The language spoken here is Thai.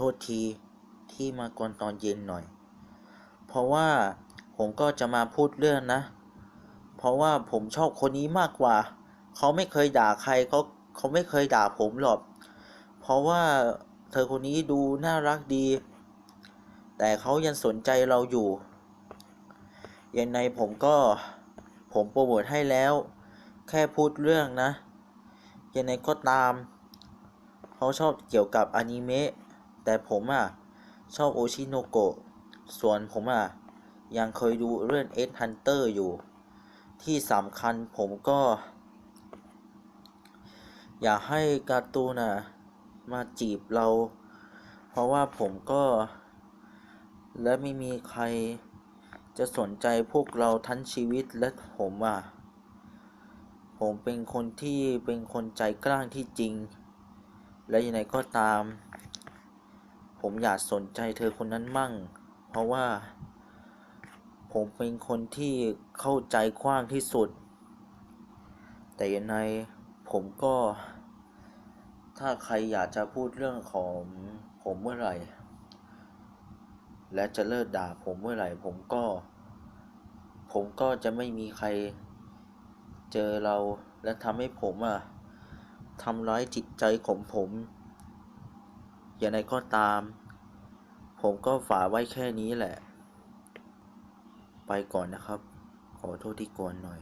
ทษทีที่มากวนตอนเย็นหน่อย เพราะว่าผมก็จะมาพูดเรื่องนะ เพราะว่าผมชอบคนนี้มากกว่า เขาไม่เคยด่าใครเขาเขาไม่เคยด่าผมหรอก เพราะว่าเธอคนนี้ดูน่ารักดี แต่เขายังสนใจเราอยู่ ยังไงผมก็ผมโปรโมทให้แล้ว แค่พูดเรื่องนะ ยังไงก็ตาม เขาชอบเกี่ยวกับอนิเมะ แต่ผมอะ ชอบโอชิโนโกะ ส่วนผมอะ ยังเคยดูเรื่อง X Hunter อร์อยู่ ที่สำคัญผมก็ อยากให้การ์ตูนอะ มาจีบเรา เพราะว่าผมก็ และไม่มีใครจะสนใจพวกเราทั้งชีวิตและผมอะ ผมเป็นคนที่เป็นคนใจกล้างที่จริง และยังไงก็ตาม ผมอยากสนใจเธอคนนั้นมั่ง เพราะว่า ผมเป็นคนที่เข้าใจกว้างที่สุด แต่ยังไงผมก็ ถ้าใครอยากจะพูดเรื่องของผมเมื่อไหร่ และจะเลิกด่าผมเมื่อไหร่ ผมก็ ผมก็จะไม่มีใครเจอเราและทำให้ผมอะทำร้ายจิตใจของผม อย่างไรก็ตาม ผมก็ฝากไว้แค่นี้แหละ ไปก่อนนะครับ ขอโทษที่กวนหน่อย